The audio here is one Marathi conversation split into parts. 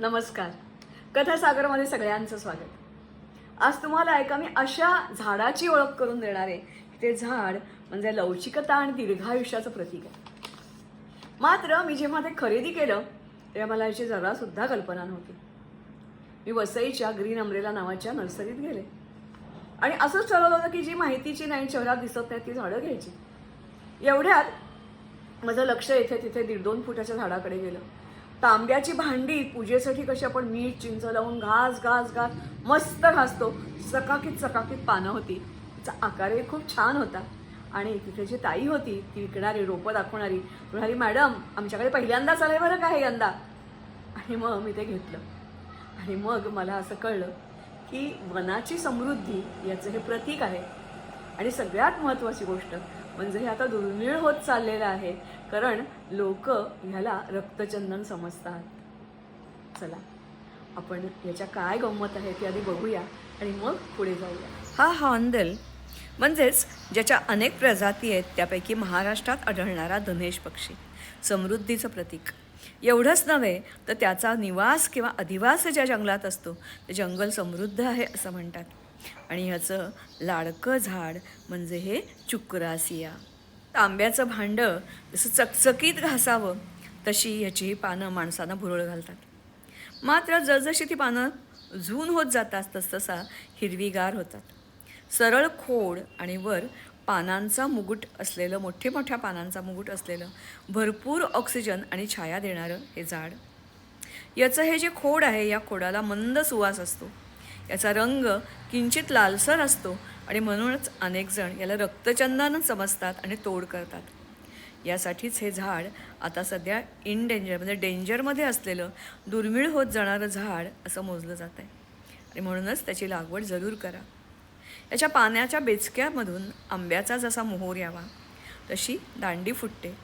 नमस्कार. कथासागरमध्ये सगळ्यांचं स्वागत. आज तुम्हाला एका मी अशा झाडाची ओळख करून देणार आहे की ते झाड म्हणजे लवचिकता आणि दीर्घायुष्याचं प्रतीक आहे. मात्र मी जेव्हा ते खरेदी केलं तेव्हा मला याची जरासुद्धा कल्पना नव्हती. मी वसईच्या ग्रीन अमरेला नावाच्या नर्सरीत गेले. आणि असंच ठरवलं होतं की जी माहितीची नाही शहरात दिसत नाही ती झाडं घ्यायची. एवढ्यात माझं लक्ष येथे तिथे दीड दोन फुटाच्या झाडाकडे गेलं. तांब्याची भांडी पूजेसाठी कशी आपण मीठ चिंच लावून घास घास घास मस्त घासतो. चकाकीत चकाकीत पानं होती. तिचा आकारही खूप छान होता. आणि तिथे जी ताई होती ती विकणारी रोपं दाखवणारी म्हणाली मॅडम आमच्याकडे पहिल्यांदाच आहे बरं का हे यंदा? आणि मग मी ते घेतलं. आणि मग मला असं कळलं की वनाची समृद्धी याचं हे प्रतीक आहे. आणि सगळ्यात महत्त्वाची गोष्ट म्हणजे हे आता दुर्मिळ होत चाललेलं आहे. कारण लोक ह्याला रक्तचंदन समजतात. चला आपण याच्या काय गंमत आहे ती आधी बघूया आणि मग पुढे जाऊया. हा हॉर्नबिल म्हणजेच ज्याच्या अनेक प्रजाती आहेत त्यापैकी महाराष्ट्रात आढळणारा धनेश पक्षी समृद्धीचं प्रतीक. एवढंच नव्हे तर त्याचा निवास किंवा अधिवास ज्या जंगलात असतो ते जंगल समृद्ध आहे असं म्हणतात. आणि ह्याचं लाडकं झाड म्हणजे हे चुक्रासिया. तांब्याचं भांडं जसं चकचकीत घासावं तशी ह्याची पानं माणसांना भुरळ घालतात. मात्र जसजशी ती पानं झून होत जातात तसतसा हिरवीगार होतात. सरळ खोड आणि वर पानांचा मुकुट असलेलं मोठे मोठ्या पानांचा मुकुट असलेलं भरपूर ऑक्सिजन आणि छाया देणारं हे झाड. याचं हे जे खोड आहे या खोडाला मंद सुवास असतो. याचा रंग किंचित लालसर असतो आणि म्हणूनच अनेक जण याला रक्तचंदानं समजतात आणि तोड करतात. यासाठीच हे झाड आता सध्या इन डेंजर म्हणजे डेंजरमध्ये असलेलं दुर्मिळ होत जाणारं झाड असं मोजलं जात आहे आणि म्हणूनच त्याची लागवड जरूर करा. याच्या पाण्याच्या बेचक्यामधून आंब्याचा जसा मोहोर यावा तशी दांडी फुटते.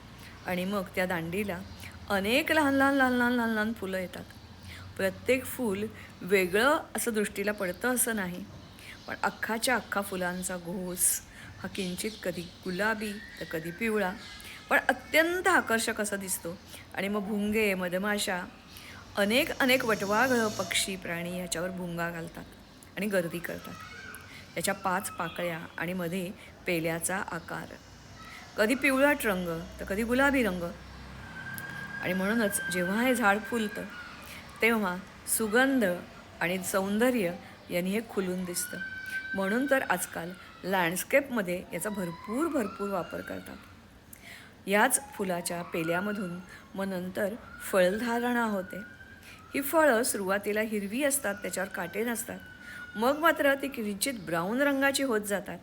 आणि मग त्या दांडीला अनेक लहान लहान लहान लहान लहान लहान फुलं येतात. प्रत्येक फूल वेगळं असं दृष्टीला पडतं असं नाही. पण अख्खाच्या अख्खा फुलांचा घोस हा किंचित कधी गुलाबी तर कधी पिवळा. पण अत्यंत आकर्षक असा दिसतो. आणि मग भुंगे मधमाशा अनेक अनेक वटवाघळं पक्षी प्राणी याच्यावर भुंगा घालतात आणि गर्दी करतात. याच्या पाच पाकळ्या आणि मध्ये पेल्याचा आकार. कधी पिवळाट रंग तर कधी गुलाबी रंग. आणि म्हणूनच जेव्हा हे झाड फुलतं तेव्हा सुगंध आणि सौंदर्य यांनी हे खुलून दिसतं. म्हणून तर आजकाल लँडस्केपमध्ये याचा भरपूर भरपूर वापर करतात. याच फुलाच्या पेल्यामधून मग नंतर फळधारणा होते. ही फळं सुरुवातीला हिरवी असतात त्याच्यावर काटे नसतात. मग मात्र ती किंचित ब्राऊन रंगाची होत जातात.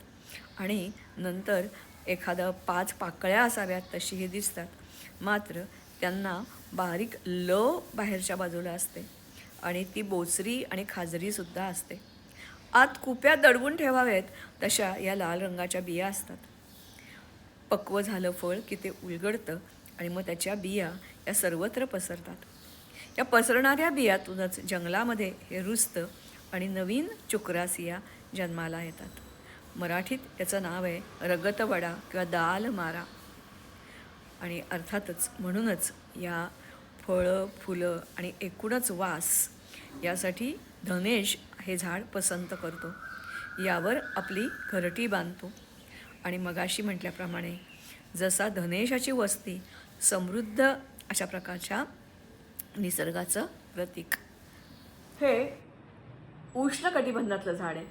आणि नंतर एखादं पाच पाकळ्या असाव्यात तशी हे दिसतात. मात्र त्यांना बारीक ल बाहेरच्या बाजूला असते. आणि ती बोचरी आणि खाजरीसुद्धा असते. आत कुप्या दडवून ठेवावेत तशा या लाल रंगाच्या बिया असतात. पक्व झालं फळ की ते उलगडतं आणि मग त्याच्या बिया या सर्वत्र पसरतात. या पसरणाऱ्या बियातूनच जंगलामध्ये हे रुजतं आणि नवीन चुकरासिया जन्माला येतात. मराठीत याचं नाव आहे रगतवडा किंवा दाल मारा. आणि अर्थातच म्हणूनच या फळं फुलं आणि एकूणच वास यासाठी धनेश हे झाड पसंत करतो. यावर आपली घरटी बांधतो. आणि मगाशी म्हटल्याप्रमाणे जसा धनेशाची वस्ती समृद्ध अशा प्रकारच्या निसर्गाचं प्रतीक. हे उष्णकटिबंधातलं झाड आहे.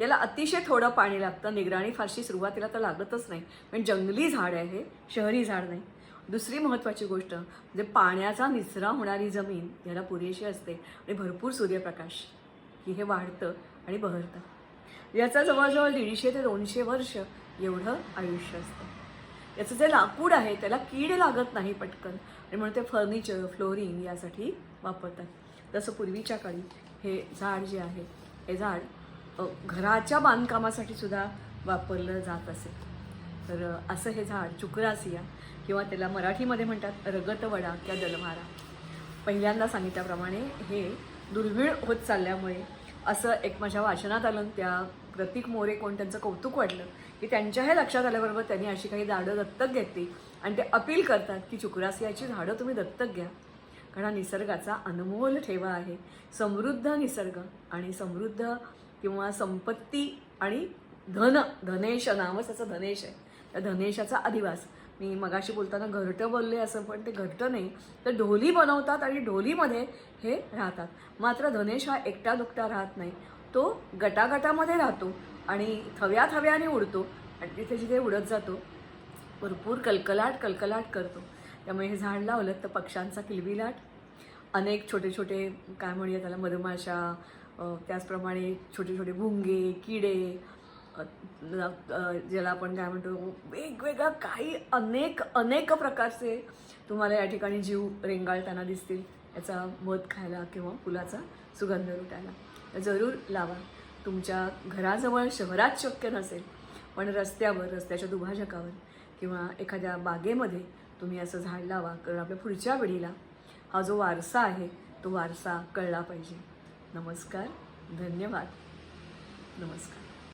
याला अतिशय थोडं पाणी लागतं. निगराणी फारशी सुरुवातीला तर लागतच नाही. पण जंगली झाड आहे हे. शहरी झाड नाही. दुसरी महत्त्वाची गोष्ट म्हणजे पाण्याचा निचरा होणारी जमीन याला पुरेशी असते आणि भरपूर सूर्यप्रकाश की हे वाढतं आणि बहरतं. याचा जवळजवळ दीडशे ते दोनशे वर्ष एवढं आयुष्य असतं. याचं जे लाकूड आहे त्याला कीड लागत नाही पटकन. आणि म्हणून ते फर्निचर फ्लोरिंग यासाठी वापरतात. जसं पूर्वीच्या काळी हे झाड जे आहे हे झाड घराच्या बांधकामासाठी सुद्धा वापरलं जात असे. तर असं हे झाड चुकरासिया किंवा त्याला मराठीमध्ये म्हणतात रगतवडा किंवा दलमारा. पहिल्यांदा सांगितल्याप्रमाणे हे दुर्मिळ होत चालल्यामुळे असं एक माझ्या वाचनात आलं त्या प्रतीक मोरे कोण त्यांचं कौतुक वाटलं की त्यांच्या हे लक्षात आल्याबरोबर त्यांनी अशी काही झाडं दत्तक घेतली आणि ते अपील करतात की चुकरासियाची झाडं तुम्ही दत्तक घ्या. कारण हा निसर्गाचा अनमोल ठेवा आहे. समृद्ध निसर्ग आणि समृद्ध किंवा संपत्ती आणि धन धनेश नावच त्याचं धनेश आहे. त्या धनेशाचा अधिवास मी मगाशी बोलताना घरटं बोलले असं पण ते घरटं नाही. तर ढोली बनवतात आणि ढोलीमध्ये हे राहतात. मात्र धनेश हा एकटा दुकटा राहत नाही. तो गटागटामध्ये राहतो आणि थव्या थव्याने उडतो आणि तिथे जिथे उडत जातो भरपूर कलकलाट कलकलाट करतो. त्यामुळे हे झाड लावलं तर पक्ष्यांचा किलबिलाट. अनेक छोटे छोटे काय म्हणूया त्याला मधमाशा त्याचप्रमाणे छोटे छोटे भुंगे किडे ज्याला आपण काय म्हणतो वेगवेगळ्या काही अनेक अनेक प्रकारचे तुम्हाला या ठिकाणी जीव रेंगाळताना दिसतील. याचा मध खायला किंवा फुलाचा सुगंध लुटायला जरूर लावा. तुमच्या घराजवळ शहरात शक्य नसेल पण रस्त्यावर रस्त्याच्या दुभाजकावर किंवा एखाद्या बागेमध्ये तुम्ही असं झाड लावा. कारण आपल्या पुढच्या पिढीला हा जो वारसा आहे तो वारसा कळला पाहिजे. नमस्कार. धन्यवाद. नमस्कार.